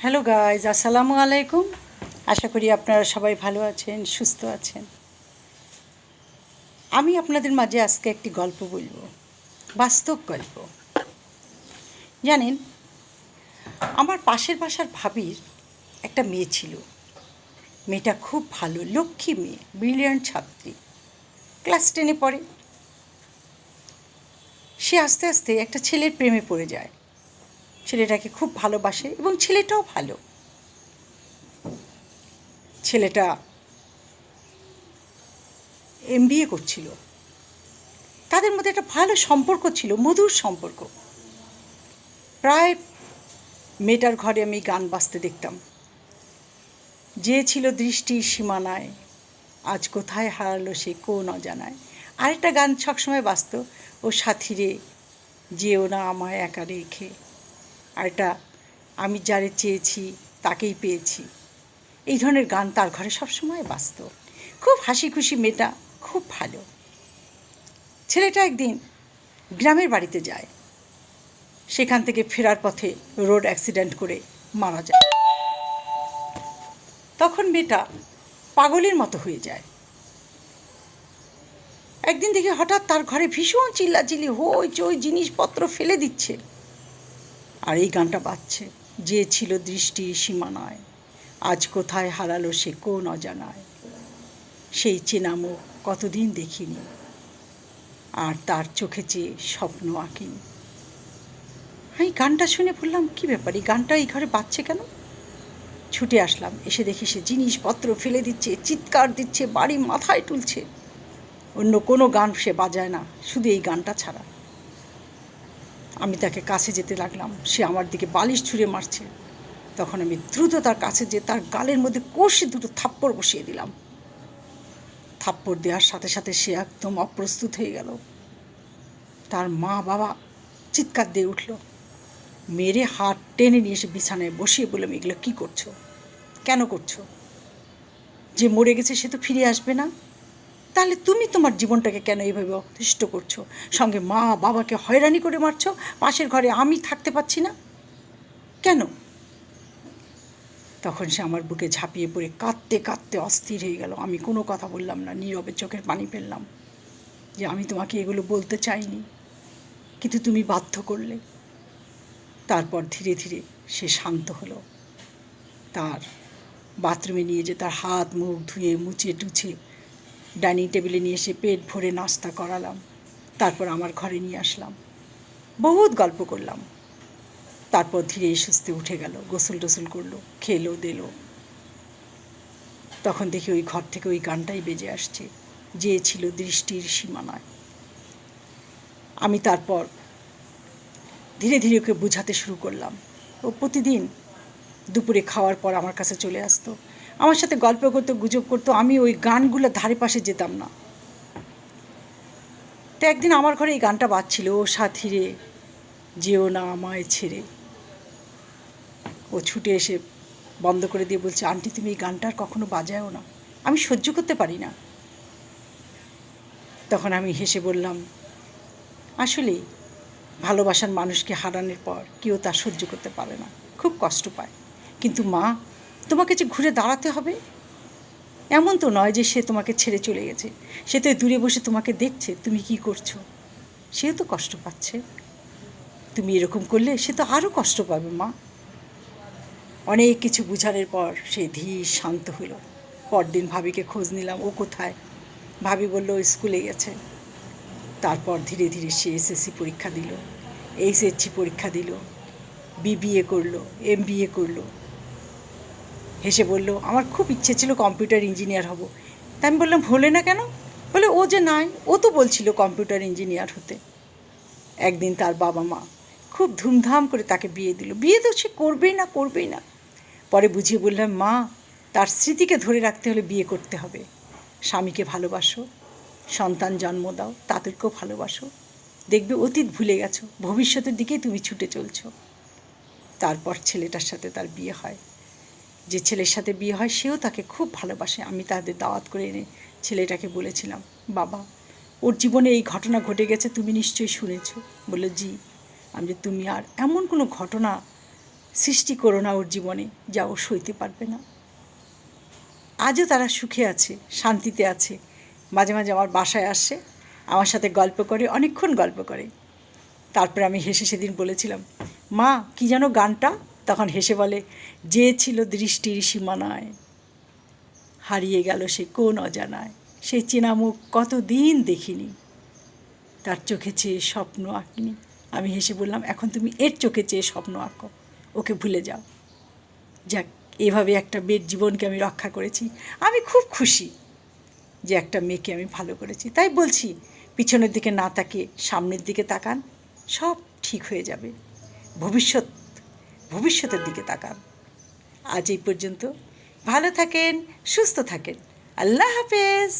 Hello guys আসসালামু আলাইকুম আশা করি আপনারা সবাই ভালো আছেন, সুস্থ আছেন। আমি আপনাদের মাঝে আজকে একটি গল্প বলব। বাস্তব গল্প। জানেন, আমার পাশের বাসার ভাবির একটা মেয়ে ছিল। মেয়েটা খুব ভালো, লক্ষ্মী মেয়ে ব্রিলিয়ান্ট ছাত্রী। ক্লাস টেনে পড়ে। সে আস্তে আস্তে একটা ছেলের প্রেমে পড়ে যায়। ছেলেটাকে খুব ভালোবাসে এবং ছেলেটাও ভালো। ছেলেটা এম করছিল। তাদের মধ্যে একটা ভালো সম্পর্ক ছিল, মধুর সম্পর্ক। প্রায় মেয়েটার ঘরে আমি গান বাজতে দেখতাম। যে ছিল দৃষ্টির সীমানায়, আজ কোথায় হারালো সে কোন অজানায় আরেকটা গান সবসময় বাজত, ও সাথীরে, যেও না আমায় একা রেখে। আর এটা আমি যারে চেয়েছি, তাকেই পেয়েছি। এই ধরনের গান তার ঘরে সবসময় বাঁচত খুব হাসি খুশি মেয়েটা, খুব ভালো। ছেলেটা একদিন গ্রামের বাড়িতে যায়। সেখান থেকে ফেরার পথে রোড অ্যাক্সিডেন্ট করে মারা যায়। তখন মেয়েটা পাগলের মতো হয়ে যায়। একদিন দেখি হঠাৎ তার ঘরে ভীষণ চিল্লাচিল্লি হই চই জিনিসপত্র ফেলে দিচ্ছে। আর এই গানটা বাজছে। যে ছিল দৃষ্টির সীমানায়, আজ কোথায় হারালো সে কোন অজানায়? সেই চেনা মুখ কতদিন দেখিনি, আর তার চোখে চেয়ে স্বপ্ন আঁকিনি। আমি গানটা শুনে বললাম, কী ব্যাপার? এই গানটা এই ঘরে বাজছে কেন? ছুটে আসলাম, এসে দেখি সে জিনিসপত্র ফেলে দিচ্ছে, চিৎকার দিচ্ছে, বাড়ি মাথায় তুলছে। অন্য কোনো গান সে বাজায় না, শুধু এই গানটা ছাড়া। আমি তাকে কাছে যেতে লাগলাম। সে আমার দিকে বালিশ ছুঁড়ে মারছে। তখন আমি দ্রুত তার কাছে যে তার গালের মধ্যে কষে দুটো থাপ্পড় বসিয়ে দিলাম। থাপ্পড় দেওয়ার সাথে সাথে সে একদম অপ্রস্তুত হয়ে গেল। তার মা বাবা চিৎকার দিয়ে উঠল, মেরে হাত টেনে নিয়ে এসে বিছানায় বসিয়ে বললাম, এগুলো কী করছ? কেন করছ? যে মরে গেছে সে তো ফিরে আসবে না? তাহলে তুমি তোমার জীবনটাকে কেন এইভাবে অতিষ্ঠ করছ? সঙ্গে মা বাবাকে হয়রানি করে মারছো? পাশের ঘরে আমি থাকতে পারছি না? কেন? তখন সে আমার বুকে ঝাঁপিয়ে পড়ে, কাঁদতে কাঁদতে অস্থির হয়ে গেল। আমি কোনো কথা বললাম না, নীরবে চোখের পানি ফেললাম যে আমি তোমাকে এগুলো বলতে চাইনি। কিন্তু তুমি বাধ্য করলে। তারপর ধীরে ধীরে সে শান্ত হলো। তার বাথরুমে নিয়ে যে তার হাত, মুখ ধুয়ে মুছে টুছে ডাইনিং টেবিলে নিয়ে এসে পেট ভরে নাস্তা করালাম। তারপর আমার ঘরে নিয়ে আসলাম। বহুত গল্প করলাম। তারপর ধীরে সুস্থে উঠে গেল, গোসল টোসল করল, খেলো, দিল। তখন দেখি ওই ঘর থেকে ওই গানটাই বেজে আসছে, যে ছিল দৃষ্টির সীমানায়। আমি তারপর ধীরে ধীরে ওকে বোঝাতে শুরু করলাম। ও প্রতিদিন দুপুরে খাওয়ার পর আমার কাছে চলে আসতো। আমার সাথে গল্প করতো, গুজব করতো, আমি ওই গানগুলো ধারে পাশে যেতাম না। তো একদিন আমার ঘরে এই গানটা বাজছিল, ও সাথীরে, যেও না আমায় ছেড়ে। ও ছুটে এসে বন্ধ করে দিয়ে বলছে, আন্টি, তুমি এই গানটার কখনো বাজায়ও না। আমি সহ্য করতে পারি না। তখন আমি হেসে বললাম, আসলে ভালোবাসার মানুষকে হারানোর পর কেউ তা সহ্য করতে পারে না। খুব কষ্ট পায়। কিন্তু মা তোমাকে যে ঘুরে দাঁড়াতে হবে, এমন তো নয় যে সে তোমাকে ছেড়ে চলে গেছে। সে তো দূরে বসে তোমাকে দেখছে, তুমি কি করছ? সেও তো কষ্ট পাচ্ছে। তুমি এরকম করলে সে তো আরও কষ্ট পাবে, মা। অনেক কিছু বুঝানোর পর সে ধীর শান্ত হলো পরদিন ভাবিকে খোঁজ নিলাম, ও কোথায়? ভাবি বলল স্কুলে গেছে। তারপর ধীরে ধীরে সে এসএসসি পরীক্ষা দিল এইচএসসি পরীক্ষা দিল বিবিএ করল এম বিএ করল। হেসে বলল, আমার খুব ইচ্ছে ছিল কম্পিউটার ইঞ্জিনিয়ার হব। তা আমি বললাম, হলে না কেন? বলে, ও যে নাই, ও তো বলছিল কম্পিউটার ইঞ্জিনিয়ার হতে। একদিন তার বাবা মা খুব ধুমধাম করে তাকে বিয়ে দিল। বিয়ে তো সে করবেই না করবেই না। পরে বুঝিয়ে বললাম, মা, তার স্মৃতিকে ধরে রাখতে হলে বিয়ে করতে হবে। স্বামীকে ভালোবাসো, সন্তান জন্ম দাও, তাদেরকেও ভালোবাসো। দেখবে অতীত ভুলে গেছো, ভবিষ্যতের দিকেই তুমি ছুটে চলছো। তারপর ছেলেটার সাথে তার বিয়ে হয়। যে ছেলের সাথে বিয়ে হয়, সেও তাকে খুব ভালোবাসে। আমি তাদের দাওয়াত করে এনে ছেলেটাকে বলেছিলাম, বাবা, ওর জীবনে এই ঘটনা ঘটে গেছে, তুমি নিশ্চয়ই শুনেছ। বলল, জি, আমি যে তুমি আর এমন কোনো ঘটনা সৃষ্টি করো না ওর জীবনে যা ও সইতে পারবে না। আজও তারা সুখে আছে, শান্তিতে আছে। মাঝে মাঝে আমার বাসায় আসে, আমার সাথে গল্প করে, অনেকক্ষণ গল্প করে। তারপরে আমি হেসে সেদিন বলেছিলাম, মা, কি যেন গানটা? তখন হেসে বলে, যে ছিল দৃষ্টির সীমানায়, হারিয়ে গেল সে কোন অজানায়। সেই চেনা মুখ কতদিন দেখিনি, তার চোখে চেয়ে স্বপ্ন আঁকিনি। আমি হেসে বললাম, এখন তুমি এর চোখে চেয়ে স্বপ্ন আঁকো, ওকে ভুলে যাও। যাক, এভাবে একটা মেয়ের জীবনকে আমি রক্ষা করেছি। আমি খুব খুশি যে একটা মেয়েকে আমি ভালো করেছি। তাই বলছি, পিছনের দিকে না তাকিয়ে সামনের দিকে তাকান, সব ঠিক হয়ে যাবে। ভবিষ্যৎ ভবিষ্যতের দিকে তাকান। আজ এই পর্যন্ত। ভালো থাকেন সুস্থ থাকেন। আল্লাহ হাফেজ।